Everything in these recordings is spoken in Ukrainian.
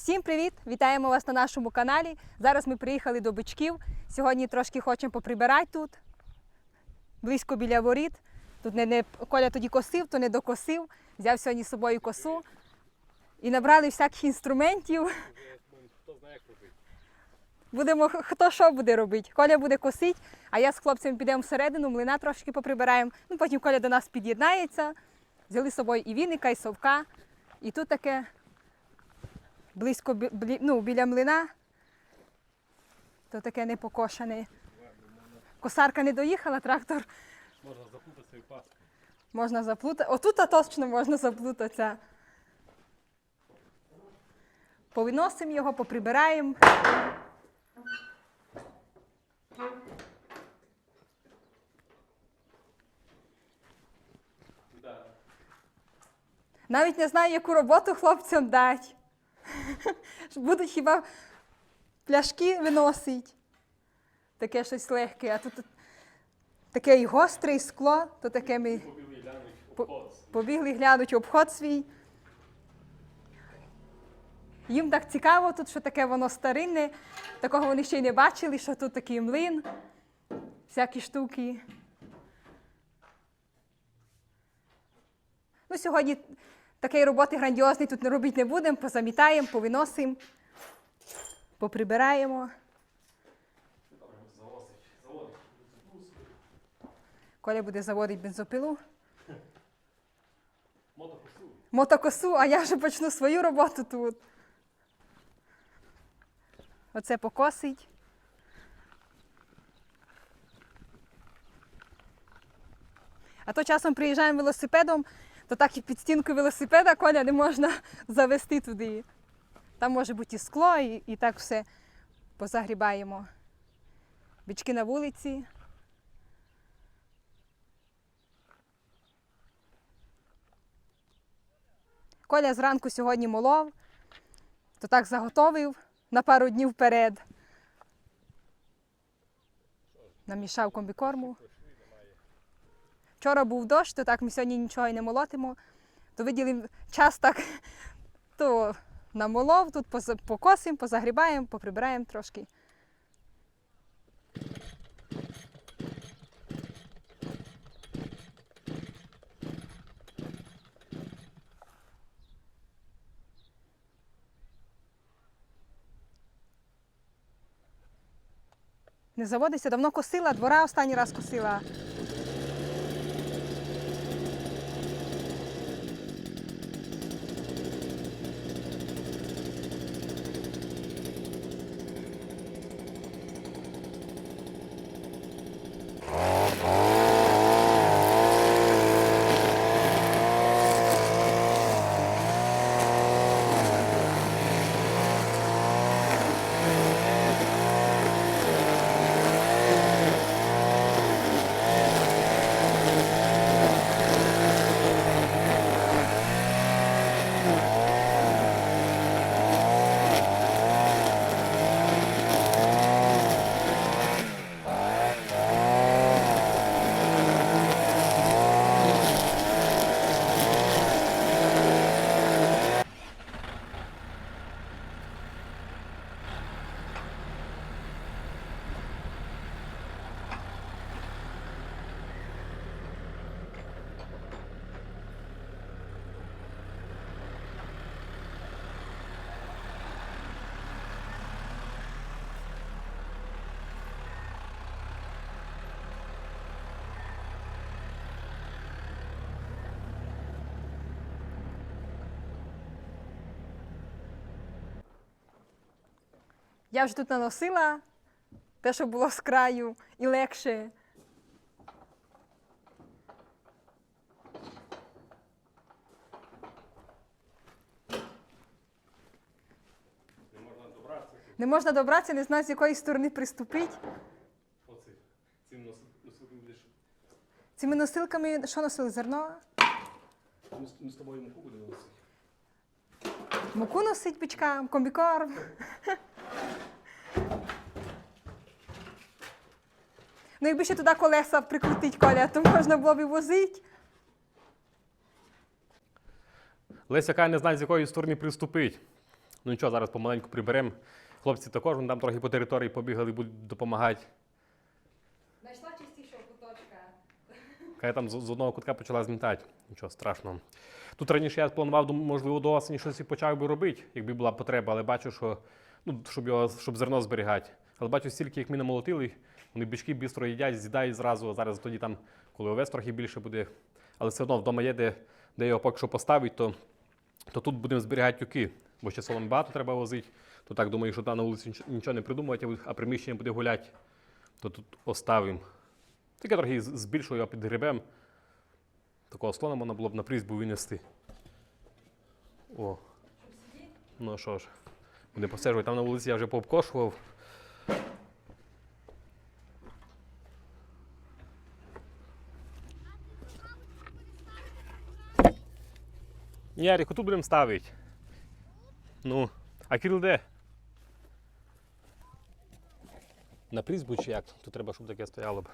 Всім привіт! Вітаємо вас на нашому каналі. Зараз ми приїхали до бичків. Сьогодні трошки хочемо поприбирати тут, близько біля воріт. Тут не, не Коля тоді косив, то не докосив. Взяв сьогодні з собою косу і набрали всяких інструментів. Хто знає, як робити. Будемо хто що буде робити. Коля буде косити, а я з хлопцями підемо всередину, млина трошки поприбираємо. Ну, потім Коля до нас під'єднається. Взяли з собою і віника, і совка. І тут таке близько бі- блі- ну, біля млина. То таке непокошене. Косарка не доїхала, трактор Можна запутатися і впасти. можна заплутати. Отут -то точно можна заплутатися. Повиносимо його, поприбираємо. Навіть не знаю, яку роботу хлопцям дати. Будуть хіба пляшки виносить. Таке щось легке, а тут таке і гостре, і скло, то таке ми Побігли глянуть, обход. побігли глянуть обход свій. Їм так цікаво тут, що таке воно старинне. Такого вони ще й не бачили, що тут такий млин, всякі штуки. Ну, сьогодні такої роботи грандіозної тут не робити не будемо, позамітаємо, повиносимо, поприбираємо. Коля буде заводити бензопилу. Мотокосу. мотокосу, а я вже почну свою роботу тут. Оце покосить. А то часом приїжджаємо велосипедом, то так і під стінку велосипеда коля не можна завести туди. Там може бути і скло, і, і так все позагрібаємо. Бички на вулиці. Коля зранку сьогодні молов, то так заготовив на пару днів вперед. Намішав комбікорму. Вчора був дощ, то так ми сьогодні нічого і не молотимо. То виділимо час так, то намолов, тут покосимо, позагрібаємо, поприбираємо трошки. Не заводиться, давно косила, двора останній раз косила. Я вже тут наносила те, що було з краю, і легше. Не можна добратися. Не можна добратися, не знаю, з якої сторони приступити. Оцих. Цим нос- носилком будеш. Цими носилками, що носили? Зерно? Ми, з- ми з тобою муку будемо носити. Муку носить бичкам, комбікорм. Ну, якби ще туди колеса прикрутить коля, то можна було б і возити. Леся каже, не знає, з якої сторони приступити. Ну нічого, зараз помаленьку приберемо. Хлопці також вон там трохи по території побігали, будуть допомагати. Знайшла чистішого куточка. Хай там з, з одного кутка почала змітати. Нічого страшного. Тут раніше я планував, можливо, до осені щось і почав би робити, якби була потреба, але бачу, що ну, щоб його щоб зерно зберігати. Але бачу, стільки, як ми намолотили, вони бички бістро їдять, з'їдають зразу. Зараз тоді там, коли овес трохи більше буде. Але все одно вдома є, де, де його поки що поставити, то, то тут будемо зберігати тюки, бо ще солом багато треба возити. То так думаю, що там на вулиці нічого не придумувати, а приміщення буде гуляти, то тут оставимо. Тільки трохи збільшую його під грибем. Такого слона можна було б на призбу винести. О. Ну що ж, буде посаджувати. Там на вулиці я вже пообкошував. Яріку, тут будемо ставити. Ну, а Кирил де? На призбу чи як? Тут треба, щоб таке стояло б.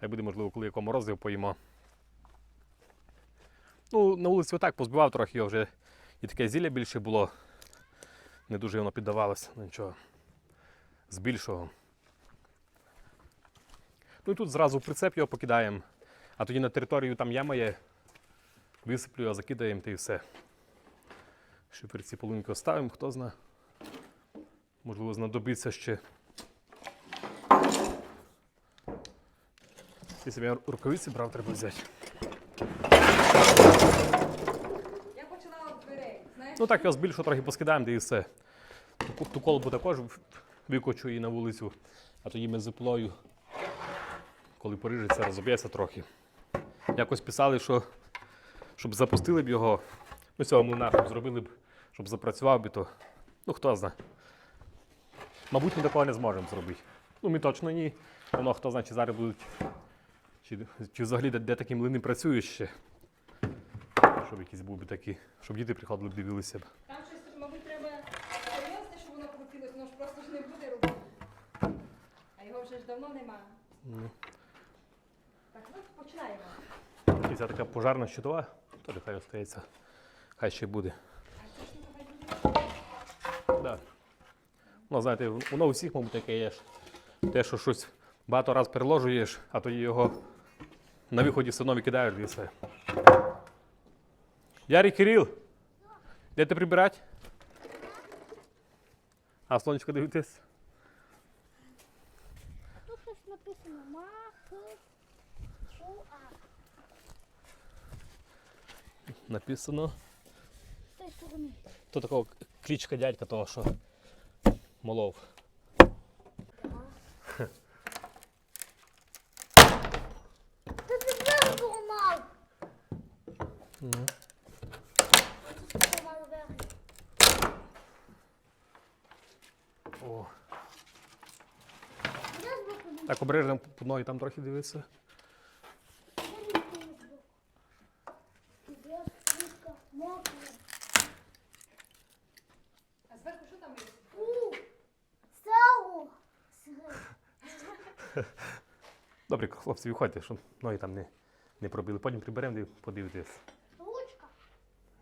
Хай буде, можливо, коли якому морозив поїмо. Ну, на вулиці отак позбивав трохи його вже. І таке зілля більше було. Не дуже воно піддавалося. Нічого. Збільшого. Ну і тут зразу прицеп його покидаємо. А тоді на територію там яма є. Висиплю його, закидаємо та і все. Шиперці полуньки оставимо, хто знає. Можливо, знадобиться ще. Якщо я рукавиці брав, треба взяти. Я починала з дверей. Знаєш? Ну так, його збільшу, трохи поскидаємо, де і все. Ту, ту колбу також викочу і на вулицю, а тоді ми зиплою, коли поріжеться, розоб'ється трохи. Якось писали, що щоб запустили б його, ну цього млина, щоб зробили б, щоб запрацював би, то ну хто знає. Мабуть, ми такого не зможемо зробити. Ну, ми точно ні. Воно хто знає, чи зараз будуть, чи, чи взагалі де, де такі млини працюють ще. Щоб якісь був би такі, щоб діти приходили б дивилися б. Там щось, мабуть, треба серйозне, щоб воно крутилось, воно ж просто ж не буде робити. А його вже ж давно нема. Ну. Так, ну починаємо. І ця така пожарна щитова, теж хай остається. Хай ще буде. Да. Ну, знаєте, воно у всіх, мабуть, таке є. Те, що щось багато раз переложуєш, а тоді його на виході все одно викидаєш і все. Ярій Кирил, де ти прибирати? А сонечко дивитесь? Тут щось написано Мах. Чуа. Написано. З тої сторони. То такого клічка дядька того, що молов. Та ти двері зламав. Ну. Ти зламав двері. О. Так обережно по ноги там трохи мокро. А зверху що там є? Добре, хлопці, виходьте, щоб ноги там не, не пробили. Потім приберемо і подивитесь. Ручка.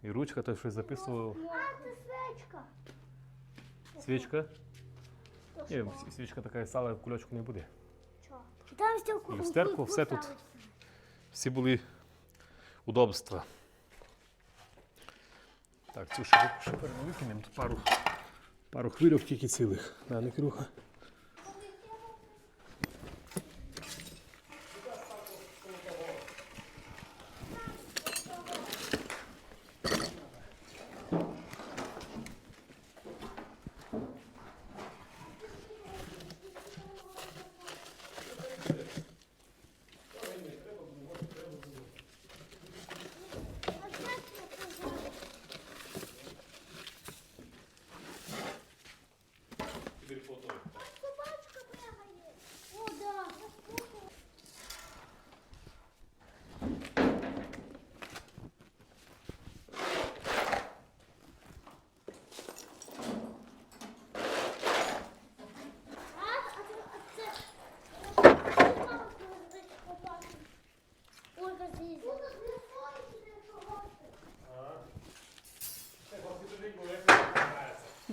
І ручка, то щось записував. А, це свечка. Свічка. Ні, свічка така сала в кульочку не буде. Чого? Там стілку. Люстерку, все тут. Всі були удобства. Так, цю ще викинемо. Тут пару, пару хвильок тільки цілих. Да, не круха.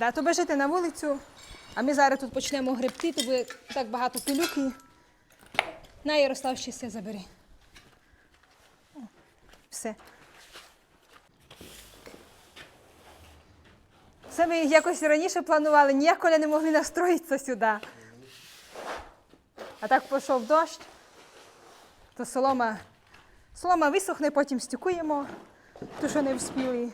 Да, то бежите на вулицю, а ми зараз тут почнемо гребти, то буде так багато пилюки. На, Ярослав, ще все забери. Все. Це ми якось раніше планували, ніяк Коля не могли настроїтися сюди. А так пішов дощ, то солома, солома висохне, потім стюкуємо, то що не вспіли.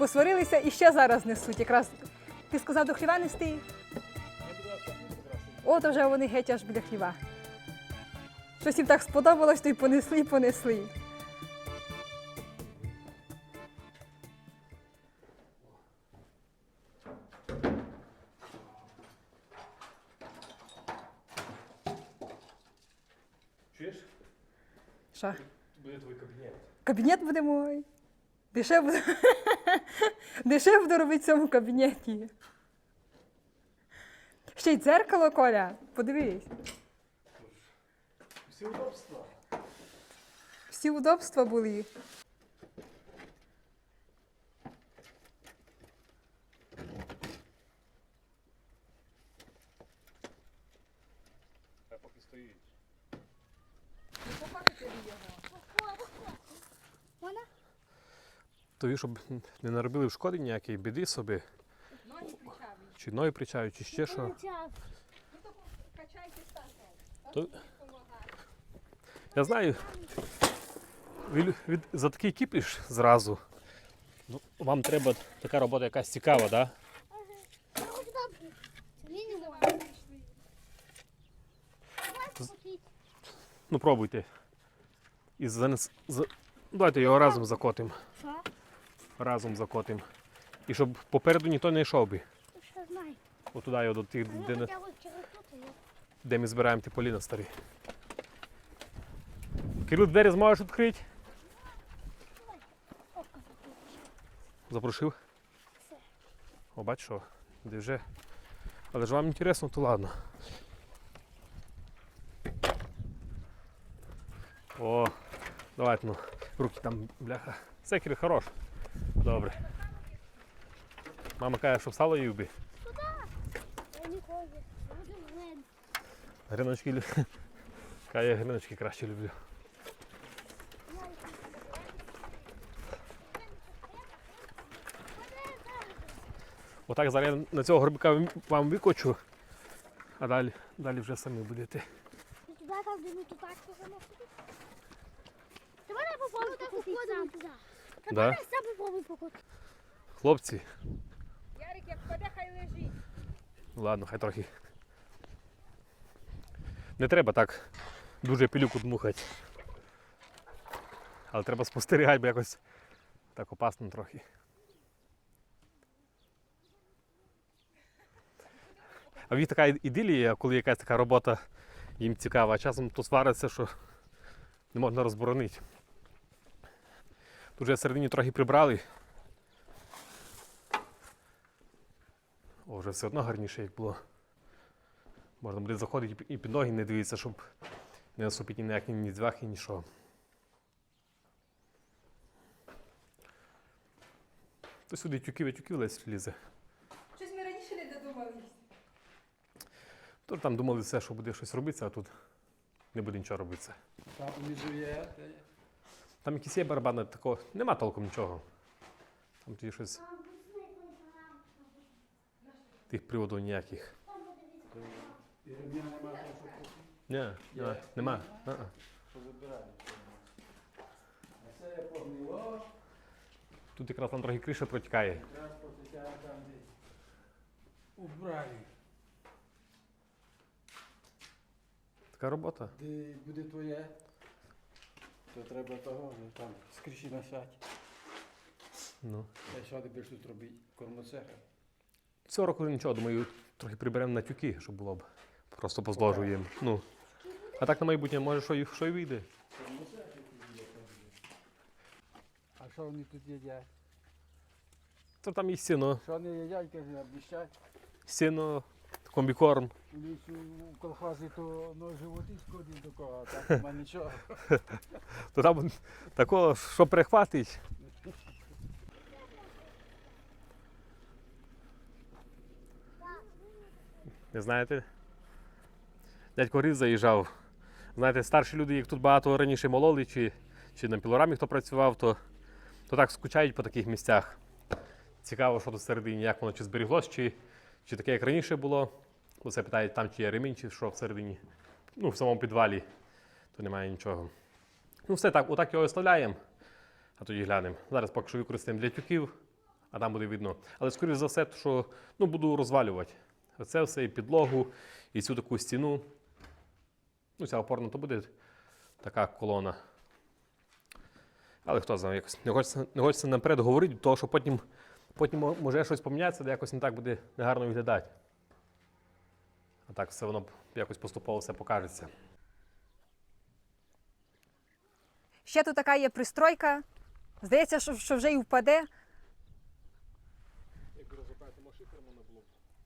Посварилися, і ще зараз несуть. Якраз ти сказав до хліва нести. От вже вони геть аж біля хліва. Щось їм так сподобалось, то й понесли, і понесли. Чуєш? Що? Буде твій кабінет. Кабінет буде мой. Дешев буду, робить робити в цьому кабінеті. Ще й дзеркало, Коля. Подивись. Всі удобства. Всі удобства були. Поки стоїть. Вона? Тобі, щоб не наробили в шкоди ніякої біди собі, Ноги чи ноги причають, чи ще що. Ну то. Я знаю, від, від, за такий кіпіш зразу. Ну, вам треба така робота якась цікава, так? Да? Ну пробуйте. І занес... за... Давайте його разом закотимо. Разом закотимо. І щоб попереду ніхто не йшов би. Що його до тих, де, де ми збираємо ті поліна старі. Кирил, двері зможеш відкрити? Запрошив? О, бач що, де вже. Але ж вам інтересно, то ладно. О, давайте ну, руки там, бляха. Секір хорош. Добре. Мама каже, що встала. Я. Буду глен. Гриночки лю- Каже, я гриночки краще люблю. Отак зараз я на цього горбика вам- викочу, а далі, далі вже самі будете. Туди так можемо ходити? Ти мене попробуй покотити сам. Ти Да? Хлопці, Ярик, як впаде, хай лежить. ладно, хай трохи. Не треба так дуже пилюку дмухати. Але треба спостерігати, бо якось так опасно трохи. А в їх така ідилія, коли якась така робота їм цікава, а часом то свариться, що не можна розборонити. Тут вже всередині трохи прибрали. О, вже все одно гарніше, як було. Можна буде заходити і під ноги не дивитися, щоб не насупити ніякі ні дзвахи, нічого. То сюди тюків, тюків лезь лізе. Щось ми раніше не додумались. То там думали все, що буде щось робитися, а тут не буде нічого робитися. Там внизу є. Там якісь є барабани, такого нема толком нічого. Там тоді щось. Тих приводів ніяких. Ні, нема. нема. А Тут якраз там трохи криша протікає. Убрали. Така робота. Де буде твоє, то треба того, ну, там з криші насять. Ну. А що ти будеш тут робити? Кормоцеха. Цього року нічого, думаю, трохи приберемо на тюки, щоб було б. Просто позложуємо. Ну. А так на майбутнє може що й, що й вийде. А що що вони тут їдять? То там і сіно, Що вони їдять, каже, обіщать. сіно, комбікорм. Лісу у колхозі то ну, животи сходять до кого, а так нема нічого. То там такого, що прихватить. Не знаєте? Дядько Різ заїжджав. Знаєте, старші люди, як тут багато раніше мололи, чи, чи на пілорамі хто працював, то, то так скучають по таких місцях. Цікаво, що тут всередині, як воно чи зберіглось, чи, чи таке, як раніше було. Це питають, там чи є ремінь, чи що всередині. Ну, в самому підвалі, то немає нічого. Ну, все так, отак його оставляємо, а тоді глянемо. Зараз поки що використаємо для тюків, а там буде видно. Але скоріш за все, що ну, буду розвалювати. Оце все, і підлогу, і цю таку стіну. Ну, ця опорна то буде така колона. Але хто знає, якось не хочеться, не хочеться наперед говорити, тому що потім, потім може щось помінятися, де якось не так буде негарно виглядати. А так все воно якось поступово все покажеться. Ще тут така є пристройка. Здається, що, що вже і впаде. Якби розробляти шифер, можна було.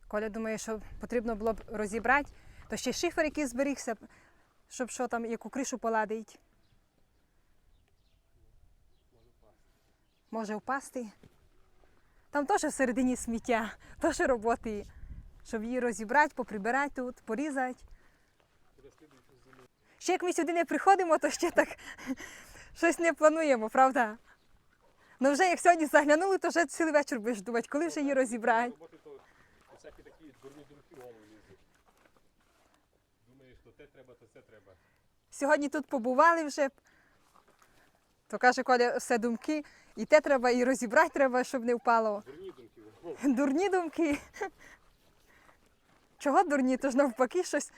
Коля думає, що потрібно було б розібрати, то ще шифер, який зберігся, щоб що там, яку кришу поладить. Може впасти. Там теж всередині сміття, теж роботи, щоб її розібрати, поприбирати тут, порізати. Ще як ми сюди не приходимо, то ще так щось не плануємо, правда? Ну вже як сьогодні заглянули, то вже цілий вечір будеш думати, коли вже її розібрати. Всякі такі дурні думки голову лізуть. Думаєш, то те треба, то це треба. Сьогодні тут побували вже. То каже Коля, все думки. І те треба, і розібрати треба, щоб не впало. Дурні думки. Дурні думки. Чого дурні? Тож навпаки щось.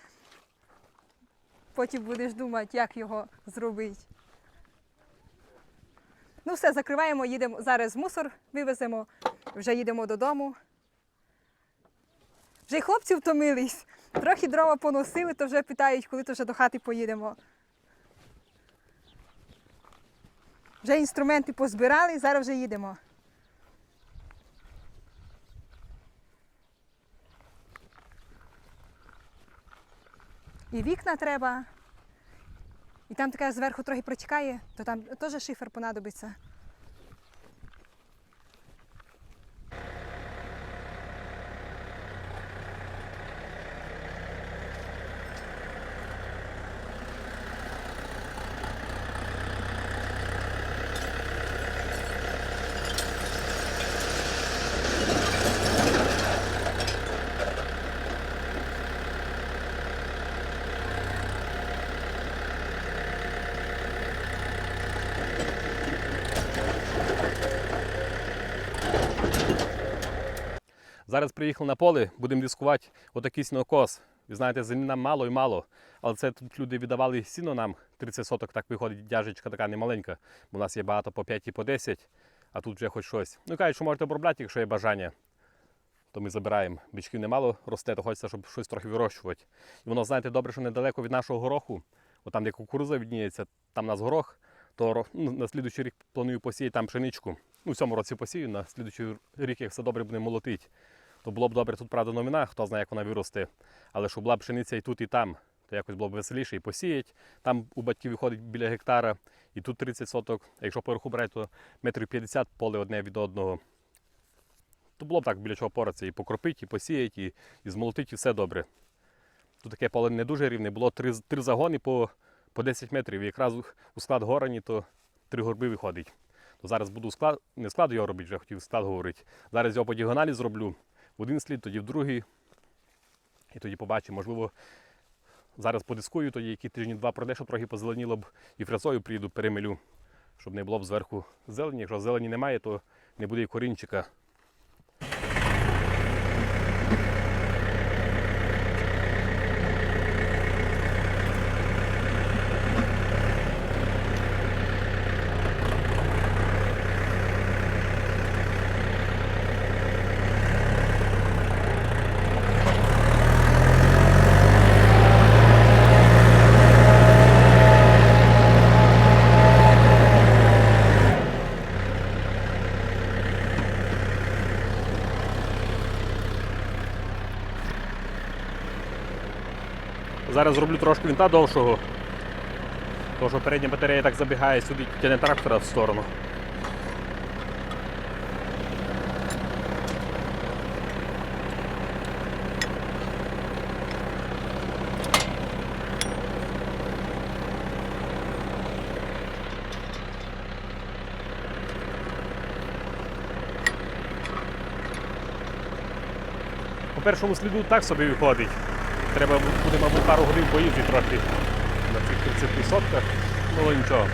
Потім будеш думати, як його зробити. Ну все, закриваємо, їдемо. Зараз мусор вивеземо, вже їдемо додому. Вже й хлопці втомились. Трохи дрова поносили, то вже питають, коли то вже до хати поїдемо. Вже інструменти позбирали, зараз вже їдемо. І вікна треба. І там така зверху трохи протікає, то там теж шифер понадобиться. Зараз приїхали на поле, будемо дискувати отакий сінокос. Ви знаєте, землі нам мало і мало. Але це тут люди віддавали сіно нам. 30 соток так виходить, дяжечка така немаленька. Бо у нас є багато по 5 і по 10, а тут вже хоч щось. Ну кажуть, що можете обробляти, якщо є бажання. То ми забираємо. Бичків немало росте, то хочеться, щоб щось трохи вирощувати. І воно, знаєте, добре, що недалеко від нашого гороху. От там, де кукуруза відніється, там у нас горох, то ну, на слідуючий рік планую посіяти там пшеничку. Ну, в цьому році посію, на слідуючий рік, як все добре буде молотить то було б добре тут, правда, новина, хто знає, як вона виросте. Але щоб була пшениця і тут, і там, то якось було б веселіше і посіять. Там у батьків виходить біля гектара, і тут 30 соток. А якщо пораху брати, то метрів 50 поле одне від одного. То було б так біля чого поратися і покропити, і посіяти, і, і змолотити, і все добре. Тут таке поле не дуже рівне, було три, три загони по, по 10 метрів. І якраз у склад горані, то три горби виходить. То зараз буду склад, не склад його робити, вже хотів склад говорити. Зараз його по діагоналі зроблю в один слід, тоді в другий. І тоді побачимо, можливо, зараз подискую, тоді які тижні два пройде, щоб трохи позеленіло б і фрезою приїду, перемилю, щоб не було б зверху зелені. Якщо зелені немає, то не буде і корінчика. Зараз зроблю трошки вінта довшого. Тому що передня батарея так забігає сюди, тягне трактора в сторону. По першому сліду так собі виходить. Треба буде, мабуть, пару годин поїздити трохи на цих 30 сотках. Ну але нічого.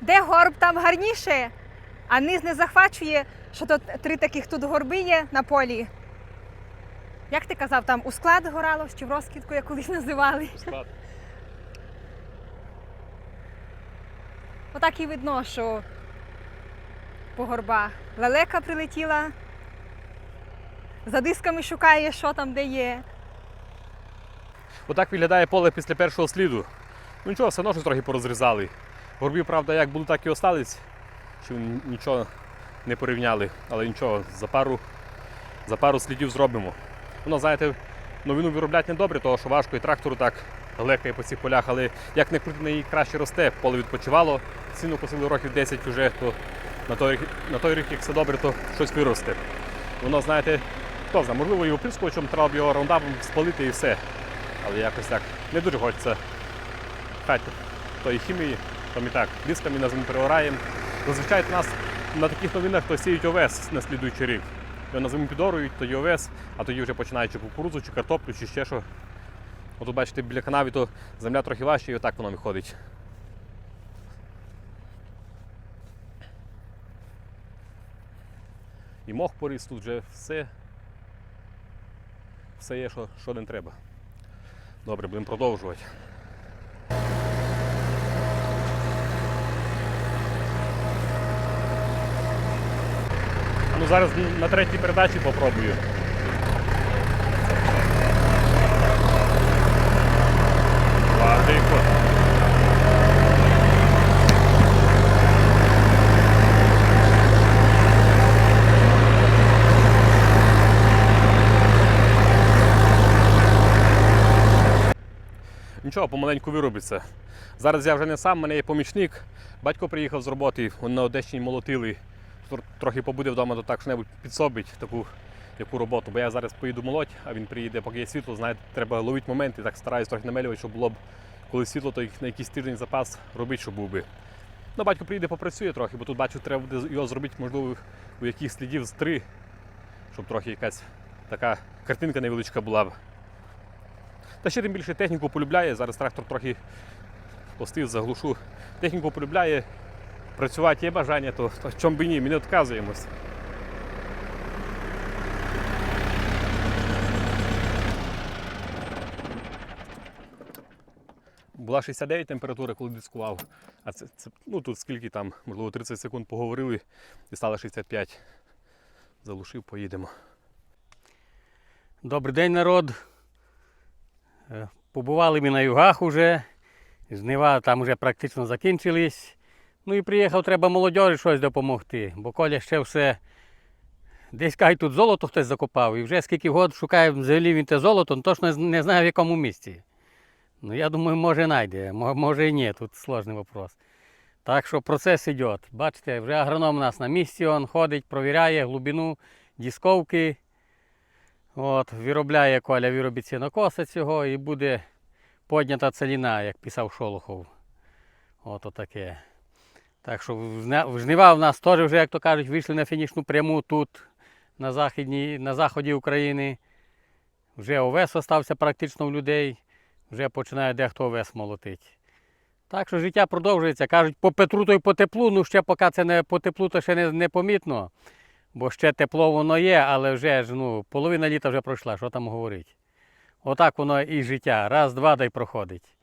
Де горб, там гарніше, а низ не захвачує, що тут три таких тут горби є на полі. Як ти казав, там у склад горало, чи в розкидку, як колись називали. Склад. Отак і видно, що по горбах. Лелека прилетіла, за дисками шукає, що там де є. Отак виглядає поле після першого сліду. Ну нічого, все одно щось трохи порозрізали. Горбів, правда, як були, так і остались. Чи нічого не порівняли, але нічого, за пару, за пару слідів зробимо. Воно, знаєте, новину виробляти не добре, тому що важко і трактору так лекає по цих полях, але як не крути, на її краще росте. Поле відпочивало, ціну посили років 10 вже, то на той, рік- на той рік, як все добре, то щось виросте. Воно, знаєте, хто знає, можливо, і оприскувачем треба б його раундапом спалити і все. Але якось так не дуже хочеться хати тої хімії, там і так, дисками на зиму переораємо. Зазвичай нас на таких новинах то сіють овес на слідуючий рік. Його на зиму підорують, тоді овес, а тоді вже починають чи кукурудзу, чи картоплю, чи ще що. От бачите, біля канави то земля трохи важча і отак воно виходить. І мох поріс, тут вже все. Все є, що, що не треба. Добре, будемо продовжувати. Зараз на третій передачі попробую. Нічого, помаленьку виробиться. Зараз я вже не сам, мене є помічник. Батько приїхав з роботи, на Одещині молотили. Тр- Трохи побуде вдома, то так що-небудь підсобить таку яку роботу. Бо я зараз поїду молоть, а він приїде, поки є світло, знаєте, треба ловити моменти, так стараюсь трохи намелювати, щоб було б, коли світло, то на якийсь тиждень запас робити, щоб був би. Ну, батько приїде, попрацює трохи, бо тут бачу, треба буде його зробити, можливо, у яких слідів з три, щоб трохи якась така картинка невеличка була б. Та ще тим більше техніку полюбляє. Зараз трактор трохи постив, заглушу. Техніку полюбляє, працювати є бажання, то, то чому б і ні, ми не відказуємось. Була 69 температура, коли дискував. А це, це ну тут скільки там, можливо, 30 секунд поговорили і стало 65. Залушив, поїдемо. Добрий день, народ. Е, Побували ми на югах уже. Жнива там вже практично закінчились. Ну і приїхав, треба молодежі щось допомогти, бо Коля ще все десь кажуть, тут золото хтось закопав, і вже скільки год шукає взагалі він те золото, ну, точно не знаю в якому місці. Ну, я думаю, може знайде, може і ні, тут складний вопрос. Так що процес йде. Бачите, вже агроном у нас на місці, він ходить, провіряє глибину, дісковки. От, виробляє Коля, виробить сінокоса цього і буде поднята целіна, як писав Шолохов. От отаке. Так що зна- жнива в нас теж вже, як то кажуть, вийшли на фінішну пряму тут, на, західній, на заході України. Вже овес остався практично у людей, вже починає дехто овес молотить. Так що життя продовжується. Кажуть, по Петру то й по теплу, ну ще поки це не по теплу, то ще не, не помітно. Бо ще тепло воно є, але вже ж ну, половина літа вже пройшла, що там говорить. Отак воно і життя. Раз, два, дай проходить.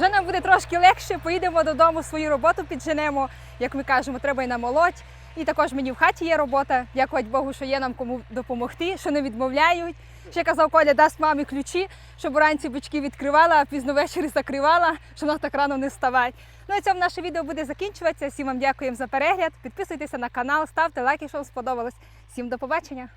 Вже нам буде трошки легше, поїдемо додому, свою роботу підженемо. Як ми кажемо, треба й намолоть. І також мені в хаті є робота. Дякувати Богу, що є нам кому допомогти, що не відмовляють. Ще казав Коля, дасть мамі ключі, щоб уранці бички відкривала, а пізно ввечері закривала, щоб вона так рано не вставати. Ну і цьому наше відео буде закінчуватися. Всім вам дякуємо за перегляд. Підписуйтеся на канал, ставте лайки, якщо вам сподобалось. Всім до побачення!